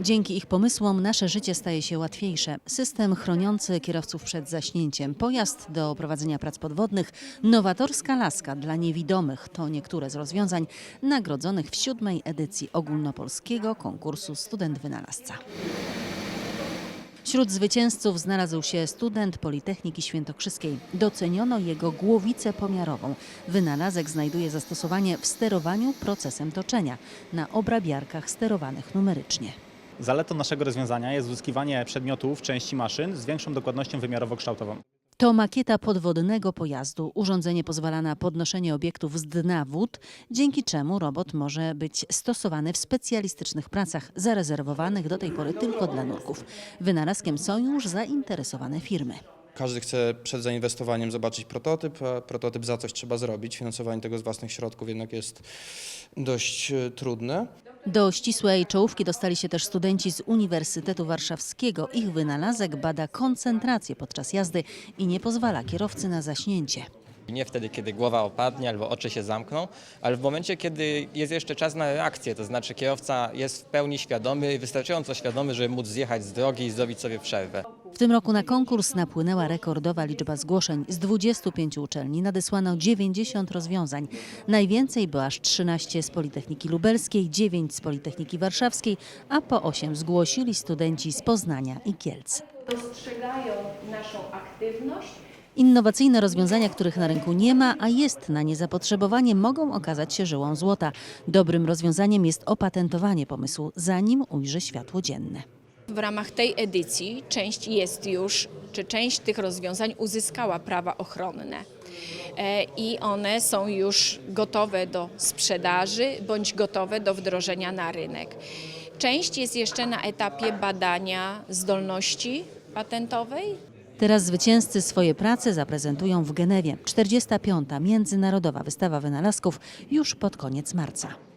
Dzięki ich pomysłom nasze życie staje się łatwiejsze. System chroniący kierowców przed zaśnięciem, pojazd do prowadzenia prac podwodnych, nowatorska laska dla niewidomych to niektóre z rozwiązań nagrodzonych w siódmej edycji ogólnopolskiego konkursu Student Wynalazca. Wśród zwycięzców znalazł się student Politechniki Świętokrzyskiej. Doceniono jego głowicę pomiarową. Wynalazek znajduje zastosowanie w sterowaniu procesem toczenia na obrabiarkach sterowanych numerycznie. Zaletą naszego rozwiązania jest uzyskiwanie przedmiotów, części maszyn z większą dokładnością wymiarowo-kształtową. To makieta podwodnego pojazdu. Urządzenie pozwala na podnoszenie obiektów z dna wód, dzięki czemu robot może być stosowany w specjalistycznych pracach zarezerwowanych do tej pory tylko dla nurków. Wynalazkiem są już zainteresowane firmy. Każdy chce przed zainwestowaniem zobaczyć prototyp, a prototyp za coś trzeba zrobić. Finansowanie tego z własnych środków jednak jest dość e, trudne. Do ścisłej czołówki dostali się też studenci z Uniwersytetu Warszawskiego. Ich wynalazek bada koncentrację podczas jazdy i nie pozwala kierowcy na zaśnięcie. Nie wtedy, kiedy głowa opadnie albo oczy się zamkną, ale w momencie, kiedy jest jeszcze czas na reakcję, to znaczy kierowca jest w pełni świadomy i wystarczająco świadomy, żeby móc zjechać z drogi i zrobić sobie przerwę. W tym roku na konkurs napłynęła rekordowa liczba zgłoszeń. Z 25 uczelni nadesłano 90 rozwiązań. Najwięcej, bo aż 13 z Politechniki Lubelskiej, 9 z Politechniki Warszawskiej, a po 8 zgłosili studenci z Poznania i Kielc. dostrzegają naszą aktywność Innowacyjne rozwiązania, których na rynku nie ma, a jest na nie zapotrzebowanie, mogą okazać się żyłą złota. Dobrym rozwiązaniem jest opatentowanie pomysłu, zanim ujrzy światło dzienne. W ramach tej edycji część jest już, czy część tych rozwiązań uzyskała prawa ochronne. E, I one są już gotowe do sprzedaży bądź gotowe do wdrożenia na rynek. Część jest jeszcze na etapie badania zdolności patentowej, Teraz zwycięzcy swoje prace zaprezentują w Genewie. 45. Międzynarodowa Wystawa Wynalazków już pod koniec marca.